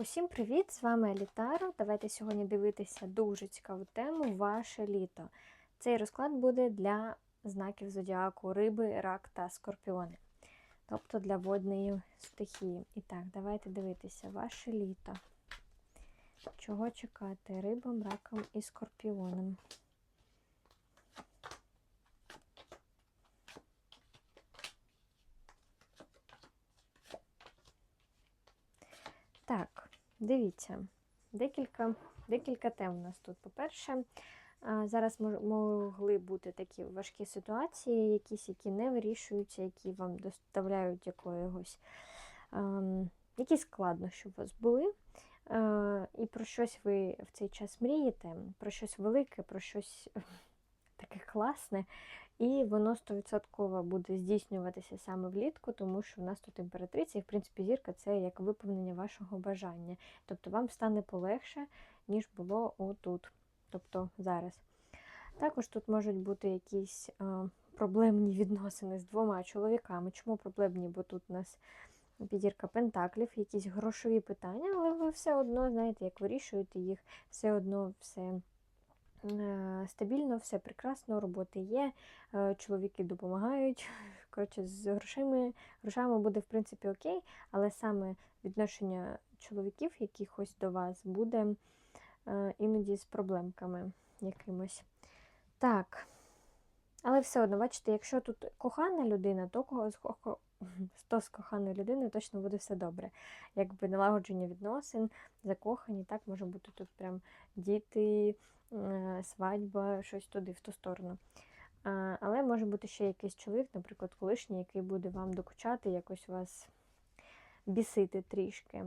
Усім привіт! З вами Елітара. Давайте сьогодні дивитися дуже цікаву тему Ваше літо. Цей розклад буде для знаків зодіаку риби, рак та скорпіони. Тобто для водної стихії. І так, давайте дивитися ваше літо. Чого чекати рибам, ракам і скорпіонам? Так, дивіться, декілька, декілька тем у нас тут. По-перше, зараз могли бути такі важкі ситуації, якісь, які не вирішуються, які вам доставляють якогось, ем, якісь складнощі у вас були. І про щось ви в цей час мрієте, про щось велике, про щось таке класне, і воно 100% буде здійснюватися саме влітку, тому що в нас тут імператриця, і в принципі зірка це як виповнення вашого бажання. Тобто вам стане полегше, ніж було отут, тобто зараз. Також тут можуть бути якісь а, проблемні відносини з двома чоловіками. Чому проблемні? Бо тут у нас підірка пентаклів, якісь грошові питання, але ви все одно знаєте, як вирішуєте їх, все одно все стабільно, все прекрасно, роботи є, е, чоловіки допомагають. Коротше, з грошами, грошами буде в принципі окей, але саме відношення чоловіків якихось до вас буде е, іноді з проблемками якимось. Так. Але все одно, бачите, якщо тут кохана людина, то то з коханою людиною точно буде все добре. Якби налагодження відносин, закохані, так може бути тут прям діти, е, свадьба, щось туди, в ту сторону. Але може бути ще якийсь чоловік, наприклад, колишній, який буде вам докучати, якось вас бісити трішки.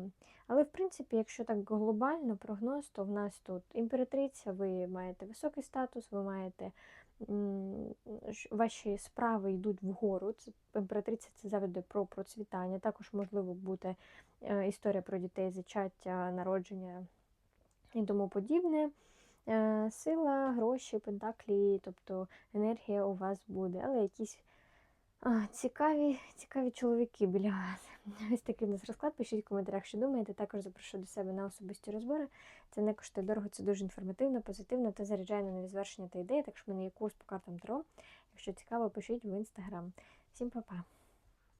Але, в принципі, якщо так глобально прогноз, то в нас тут імператриця, ви маєте високий статус, ви маєте ваші справи йдуть вгору. Імператриця це завжди про процвітання. Також можливо бути е, історія про дітей, зачаття, народження і тому подібне. Е, Сила, гроші, пентаклі, тобто енергія у вас буде, але якісь цікаві, цікаві чоловіки біля вас. Ось такий у нас розклад. Пишіть в коментарях, що думаєте. Також запрошую до себе на особисті розбори. Це не коштує дорого, це дуже інформативно, позитивно та заряджає на нові звершення та ідеї. Також в мене є курс по картам Таро. Якщо цікаво, пишіть в інстаграм. Всім па-па!